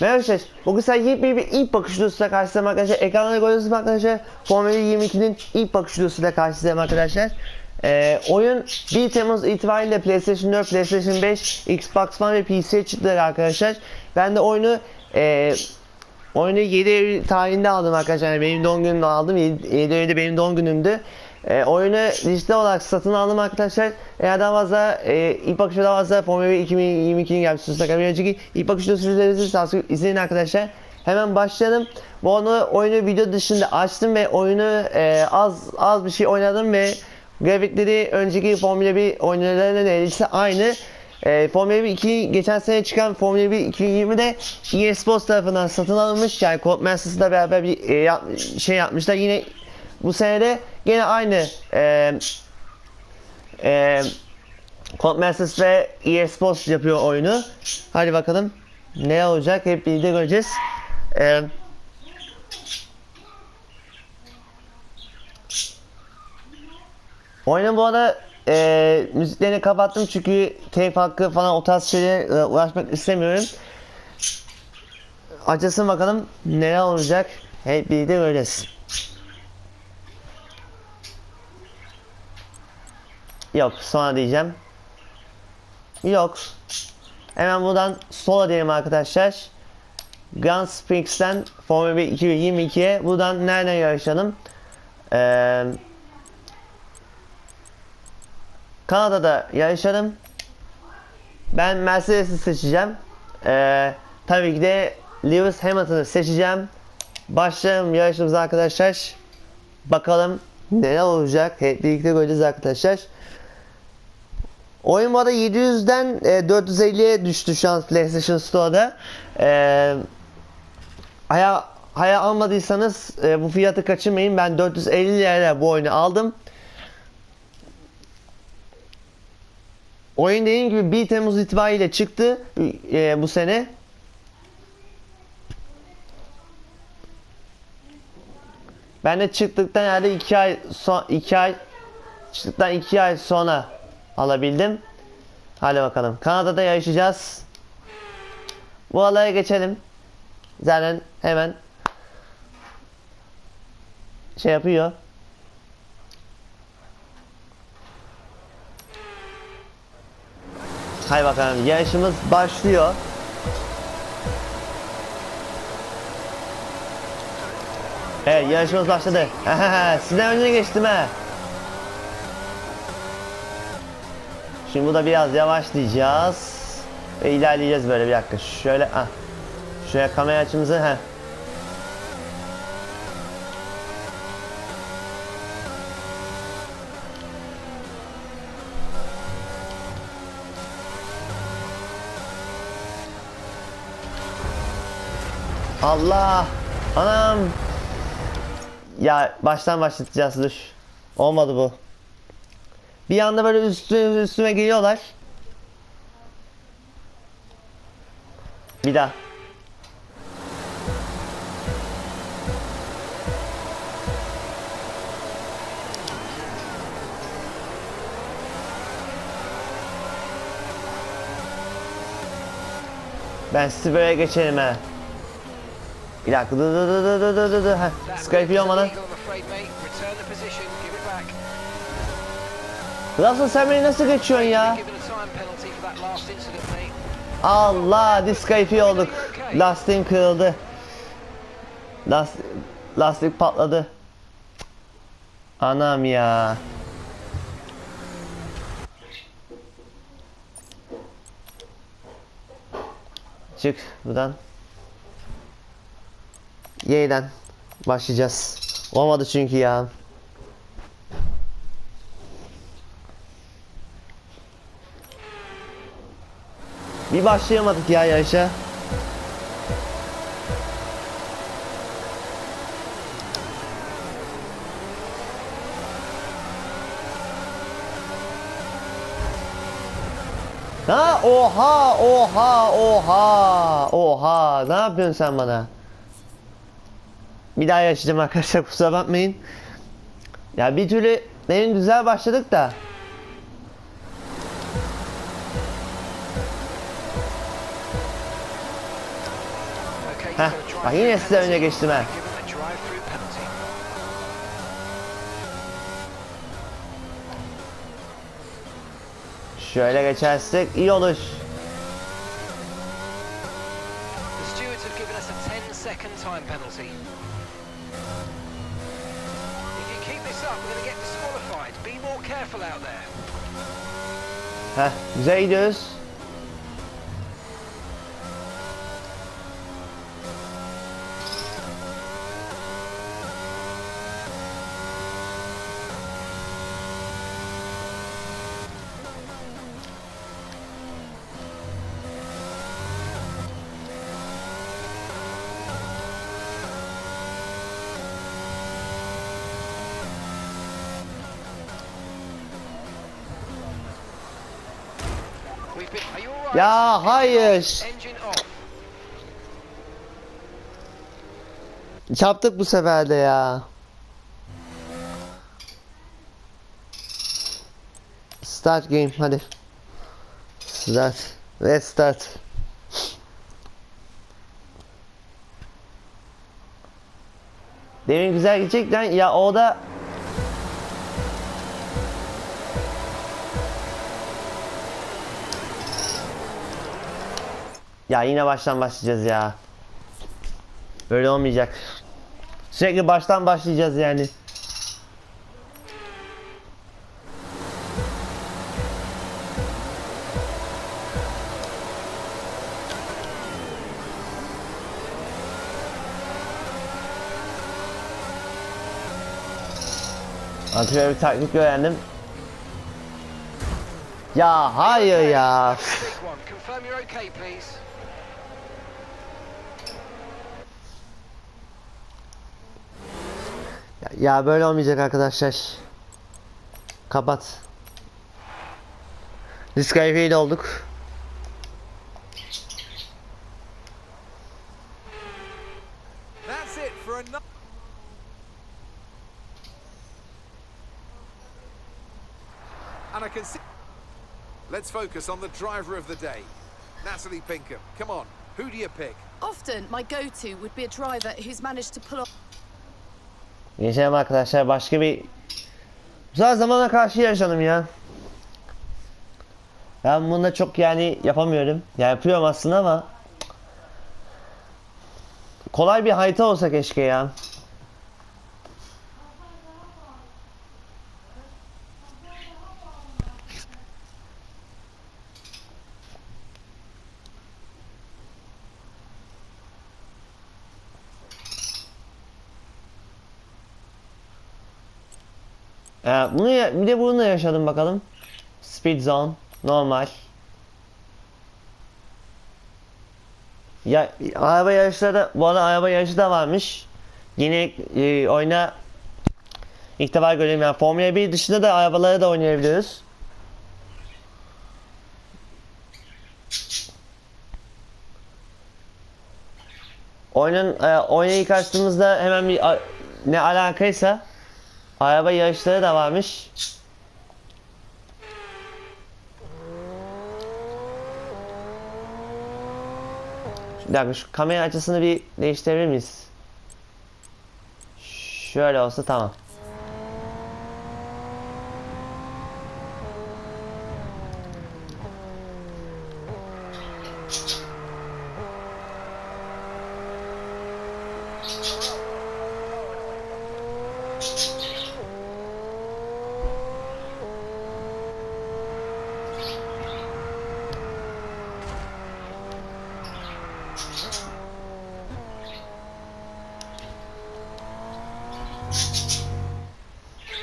Merhaba arkadaşlar. Bugün size yepyeni bir ilk bakış videosuyla karşınızdayım arkadaşlar. Ekranda görüyorsunuz arkadaşlar. Formula 22'nin ilk bakış videosuyla karşınızdayım arkadaşlar. Ee, oyun 1 Temmuz itibariyle PlayStation 4, PlayStation 5, Xbox One ve PC'ye çıktı arkadaşlar. Ben de oyunu e, oyunu 7 Eylül tarihinde aldım arkadaşlar. Yani benim doğum günümde aldım. 7 Eylül'de benim doğum günümdü. E, oyunu dijital olarak satın aldım arkadaşlar. Eğer daha fazla e, ilk bakışta daha fazla Formula 1 2022'nin gelmiş Mustafa bir önceki ilk bakışta sürülerinizi tavsiye izleyin arkadaşlar. Hemen başlayalım. Bu onu oyunu video dışında açtım ve oyunu e, az az bir şey oynadım ve grafikleri önceki Formula 1 oyunlarıyla neredeyse aynı. E, Formula 1 2 geçen sene çıkan Formula 1 2020'de EA Sports tarafından satın alınmış. Yani Codemasters'la beraber bir e, yap- şey yapmışlar. Yine bu senede gene aynı e, e, Codemasters ve EA Sports yapıyor oyunu. Hadi bakalım ne olacak hep birlikte göreceğiz. E, oyunun bu arada e, müziklerini kapattım çünkü telif hakkı falan o tarz şeylere e, uğraşmak istemiyorum. Açılsın bakalım neler olacak hep birlikte göreceğiz. Yok sonra diyeceğim. Yok. Hemen buradan sola diyelim arkadaşlar. Grand Springs'ten Formula 1 2022'ye buradan nereden yarışalım? Ee, Kanada'da yarışalım. Ben Mercedes'i seçeceğim. Ee, tabii ki de Lewis Hamilton'ı seçeceğim. Başlayalım yarışımıza arkadaşlar. Bakalım neler olacak. Hep birlikte göreceğiz arkadaşlar. Oyun bu arada 700'den e, 450'ye düştü şu an PlayStation Store'da. E, haya, haya almadıysanız e, bu fiyatı kaçırmayın. Ben 450 liraya bu oyunu aldım. Oyun dediğim gibi 1 Temmuz itibariyle çıktı e, bu sene. Ben de çıktıktan herhalde 2 ay son 2 ay çıktıktan 2 ay sonra alabildim. Hadi bakalım. Kanada'da yarışacağız. Bu alaya geçelim. Zaten hemen şey yapıyor. Hay bakalım yarışımız başlıyor. Evet yarışımız başladı. Sizden önce geçtim he. Şimdi burada biraz yavaşlayacağız. Ve ilerleyeceğiz böyle bir dakika. Şöyle ah. Şuraya kamera açımızı ha. Allah! Anam! Ya baştan başlatacağız dur. Olmadı bu. Bir anda böyle üstüme, üstüme geliyorlar. Bir daha. Ben sizi böyle geçelim he. Bir dakika dur dur dur dur dur dur dur. Heh, Skype olmadan. Russell sen beni nasıl geçiyorsun ya? Allah diskalifiye olduk. Lastiğim kırıldı. Last, lastik patladı. Anam ya. Çık buradan. Yeniden başlayacağız. Olmadı çünkü ya. Bir başlayamadık ya yarışa. Ha oha oha oha oha ne yapıyorsun sen bana? Bir daha yaşayacağım arkadaşlar kusura bakmayın. Ya bir türlü benim güzel başladık da Ha, yine size önce geçtim ha. Şöyle geçersek iyi olur. The stewards have Ya hayır. Çarptık bu sefer de ya. Start game hadi. Start. Let's start. Demin güzel gidecekten ya o da Ya yine baştan başlayacağız ya. Böyle olmayacak. Sürekli baştan başlayacağız yani. Şöyle bir taktik öğrendim. Ya hayır ya. Ya, ya böyle olmayacak arkadaşlar. Kapat. Diskalifiye olduk. That's it for another. And I can see. Let's focus on the driver of the day, Natalie Pinkham. Come on, who do you pick? Often, my go to would be a driver who's managed to pull off Geçelim arkadaşlar başka bir Güzel zamana karşı yaşadım ya. Ben bunda çok yani yapamıyorum. Yani yapıyorum aslında ama kolay bir harita olsa keşke ya. Ee, bunu ya- bir de bunu da yaşadım bakalım. Speed zone normal. Ya araba yarışları da bu arada araba yarışı da varmış. Yine e, oyuna ilk defa görüyorum yani Formula 1 dışında da arabaları da oynayabiliyoruz. Oyunun e, oyuna ilk açtığımızda hemen bir ne alakaysa Araba yarışları da varmış. Bir dakika şu kamera açısını bir değiştirebilir miyiz? Şöyle olsa tamam.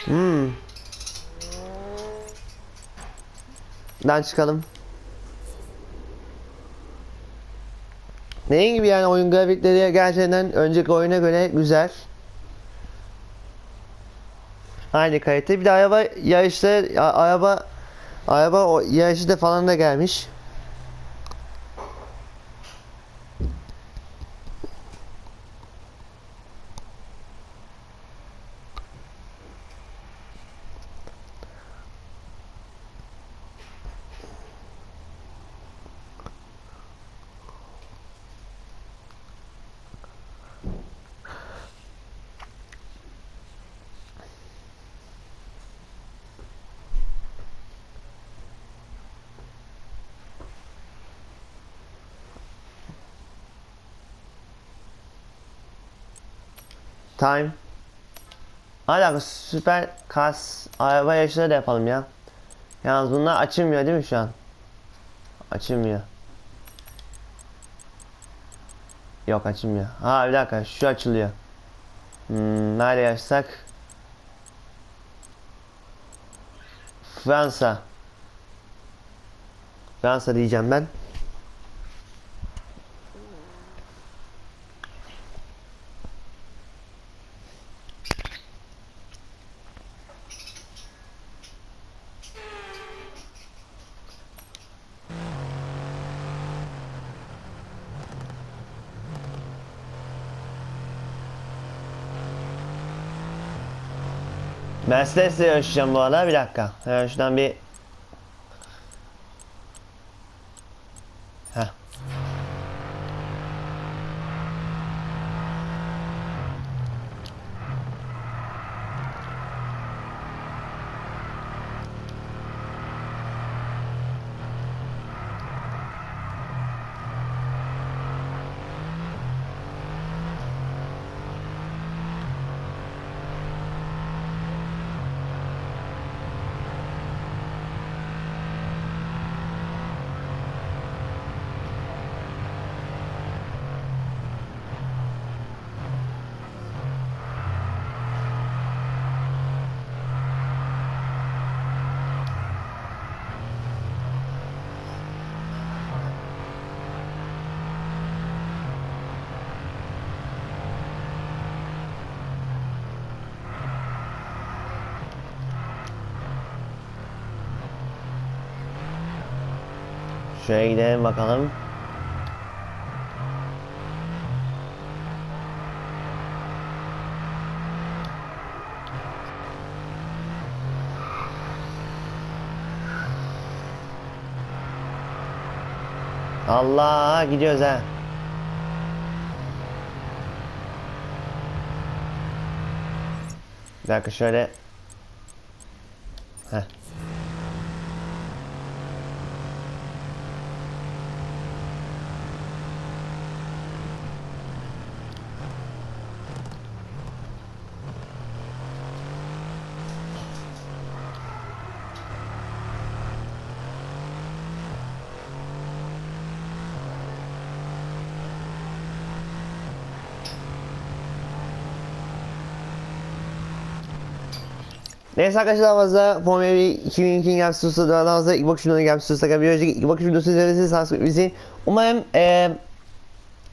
Hmm. Dan çıkalım. Neyin gibi yani oyun grafikleri gerçekten önceki oyuna göre güzel. Aynı kalite. Bir de araba yarışları, araba araba yarışı da falan da gelmiş. Time. Hala süper kas araba yarışları da yapalım ya. Yalnız bunlar açılmıyor değil mi şu an? Açılmıyor. Yok açılmıyor. Ha bir dakika şu açılıyor. Hmm, nerede yaşsak? Fransa. Fransa diyeceğim ben. Mercedes'le yarışacağım bu arada. Bir dakika. Hemen şuradan bir... Şuraya gidelim bakalım. Allah gidiyoruz ha. Bir dakika şöyle. Heh. Neyse arkadaşlar fazla Formula 1 2002 Game Studios'ta daha fazla ilk bakış videolarına Game Studios'ta bir önceki ilk bakış videosu bizi. Umarım eee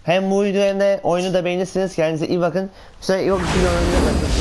hem bu videoyu hem de oyunu da beğenirsiniz. Kendinize iyi bakın. Bir sonraki ilk bakış üzere.